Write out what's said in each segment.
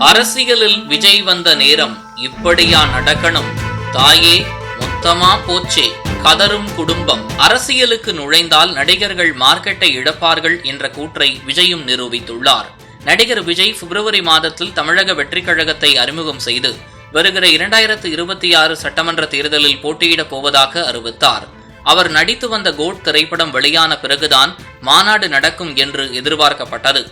அரசியலில் விஜய் வந்த நேரம் இப்படியா நடக்கணும். தாயே மொத்தமா போச்சே. கதரும் குடும்பம். அரசியலுக்கு நுழைந்தால் நடிகர்கள் மார்க்கெட்டை இழப்பார்கள் என்ற கூற்றை விஜயும் நிரூபித்துள்ளார். நடிகர் விஜய் பிப்ரவரி மாதத்தில் தமிழக வெற்றிக் கழகத்தை அறிமுகம் செய்து வருகிற இரண்டாயிரத்து இருபத்தி ஆறு சட்டமன்ற தேர்தலில் போட்டியிடப் போவதாக அறிவித்தார். அவர் நடித்து வந்த கோட் திரைப்படம் வெளியான பிறகுதான் மாநாடு நடக்கும் என்று எதிர்பார்க்கப்பட்டது.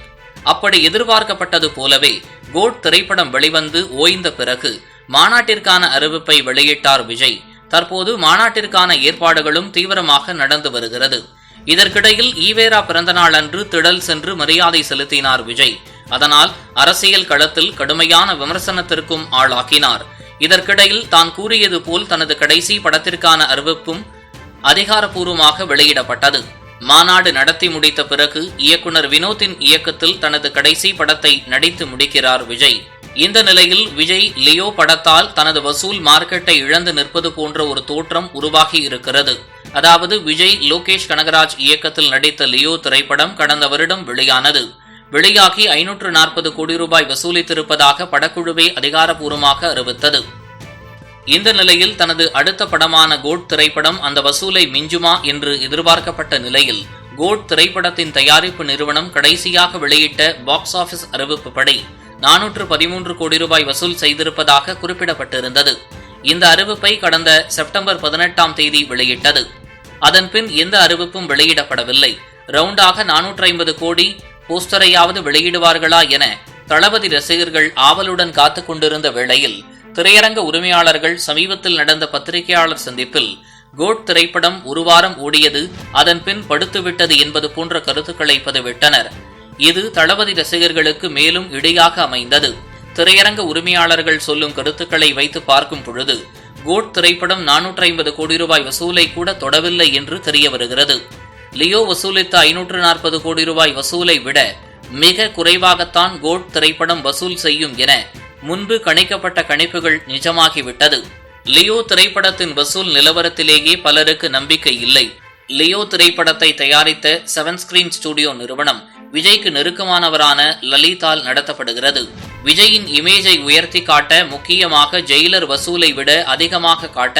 அப்படி எதிர்பார்க்கப்பட்டது போலவே கோட் திரைப்படம் வெளிவந்து ஓய்ந்த பிறகு மாநாட்டிற்கான அறிவிப்பை வெளியிட்டார் விஜய். தற்போது மாநாட்டிற்கான ஏற்பாடுகளும் தீவிரமாக நடந்து வருகிறது. இதற்கிடையில் ஈவேரா பிறந்தநாள் அன்று திடல் சென்று மரியாதை செலுத்தினார் விஜய். அதனால் அரசியல் களத்தில் கடுமையான விமர்சனத்திற்கும் ஆளாக்கினார் இதற்கிடையில் தான் கூறியது போல் தனது கடைசி படத்திற்கான அறிவிப்பும் அதிகாரப்பூர்வமாக வெளியிடப்பட்டது. மாநாடு நடத்தி முடித்த பிறகு இயக்குனர் வினோத்தின் இயக்கத்தில் தனது கடைசி படத்தை நடித்து முடிக்கிறார் விஜய். இந்த நிலையில் விஜய் லியோ படத்தால் தனது வசூல் மார்க்கெட்டை இழந்து நிற்பது போன்ற ஒரு தோற்றம் உருவாகி இருக்கிறது. அதாவது விஜய் லோகேஷ் கனகராஜ் இயக்கத்தில் நடித்த லியோ திரைப்படம் கடந்த வருடம் வெளியானது. வெளியாகி ஐநூற்று நாற்பது கோடி ரூபாய் வசூலித்திருப்பதாக படக்குழுவே அதிகாரப்பூர்வமாக அறிவித்தது. இந்த நிலையில் தனது அடுத்த படமான கோட் திரைப்படம் அந்த வசூலை மிஞ்சுமா என்று எதிர்பார்க்கப்பட்ட நிலையில் கோட் திரைப்படத்தின் தயாரிப்பு நிறுவனம் கடைசியாக வெளியிட்ட பாக்ஸ் ஆபீஸ் அறிவிப்புப்படி நானூற்று பதிமூன்று கோடி ரூபாய் வசூல் செய்திருப்பதாக குறிப்பிடப்பட்டிருந்தது. இந்த அறிவிப்பை கடந்த செப்டம்பர் பதினெட்டாம் தேதி வெளியிட்டது. அதன்பின் எந்த அறிவிப்பும் வெளியிடப்படவில்லை. ரவுண்டாக நானூற்று ஐம்பது கோடி போஸ்டரையாவது வெளியிடுவார்களா என தளபதி ரசிகர்கள் ஆவலுடன் காத்துக் கொண்டிருந்த வேளையில் திரையரங்க உரிமையாளர்கள் சமீபத்தில் நடந்த பத்திரிகையாளர் சந்திப்பில் கோட் திரைப்படம் ஒரு வாரம் ஓடியது அதன் பின் படுத்துவிட்டது என்பது போன்ற கருத்துக்களை பதிவிட்டனர். இது தளபதி ரசிகர்களுக்கு மேலும் இடையாக அமைந்தது. திரையரங்க உரிமையாளர்கள் சொல்லும் கருத்துக்களை வைத்து பார்க்கும் பொழுது கோட் திரைப்படம் நானூற்றி ஐம்பது கோடி ரூபாய் வசூலை கூட தொடவில்லை என்று தெரிய வருகிறது. லியோ வசூலித்த ஐநூற்று நாற்பது கோடி ரூபாய் வசூலை விட மிக குறைவாகத்தான் கோட் திரைப்படம் வசூல் செய்யும் என முன்பு கணிக்கப்பட்ட கணிப்புகள் நிஜமாகிவிட்டது. லியோ திரைப்படத்தின் வசூல் நிலவரத்திலேயே பலருக்கு நம்பிக்கை இல்லை. லியோ திரைப்படத்தை தயாரித்த செவன் ஸ்கிரீன் ஸ்டுடியோ நிறுவனம் விஜய்க்கு நெருக்கமானவரான லலிதால் நடத்தப்படுகிறது. விஜயின் இமேஜை உயர்த்தி காட்ட முக்கியமாக ஜெயிலர் வசூலை விட அதிகமாக காட்ட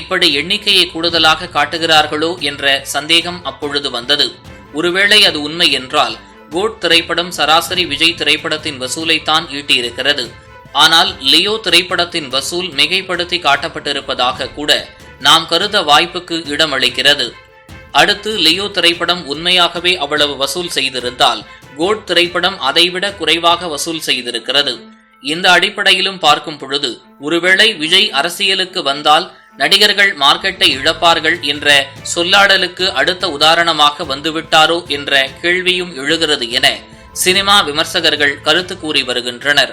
இப்படி எண்ணிக்கையை கூடுதலாக காட்டுகிறார்களோ என்ற சந்தேகம் அப்பொழுது வந்தது. ஒருவேளை அது உண்மை என்றால் கோட் திரைப்படம் சராசரி விஜய் திரைப்படத்தின் வசூலைத்தான் ஈட்டியிருக்கிறது. ஆனால் லியோ திரைப்படத்தின் வசூல் மிகைப்படுத்தி காட்டப்பட்டிருப்பதாக கூட நாம் கருத வாய்ப்புக்கு இடமளிக்கிறது. அடுத்து லியோ திரைப்படம் உண்மையாகவே அவ்வளவு வசூல் செய்திருந்தால் கோட் திரைப்படம் அதைவிட குறைவாக வசூல் செய்திருக்கிறது. இந்த அடிப்படையிலும் பார்க்கும் பொழுது ஒருவேளை விஜய் அரசியலுக்கு வந்தால் நடிகர்கள் மார்க்கெட்டை இழப்பார்கள் என்ற சொல்லாடலுக்கு அடுத்த உதாரணமாக வந்துவிட்டாரோ என்ற கேள்வியும் எழுகிறது என சினிமா விமர்சகர்கள் கருத்து கூறி வருகின்றனர்.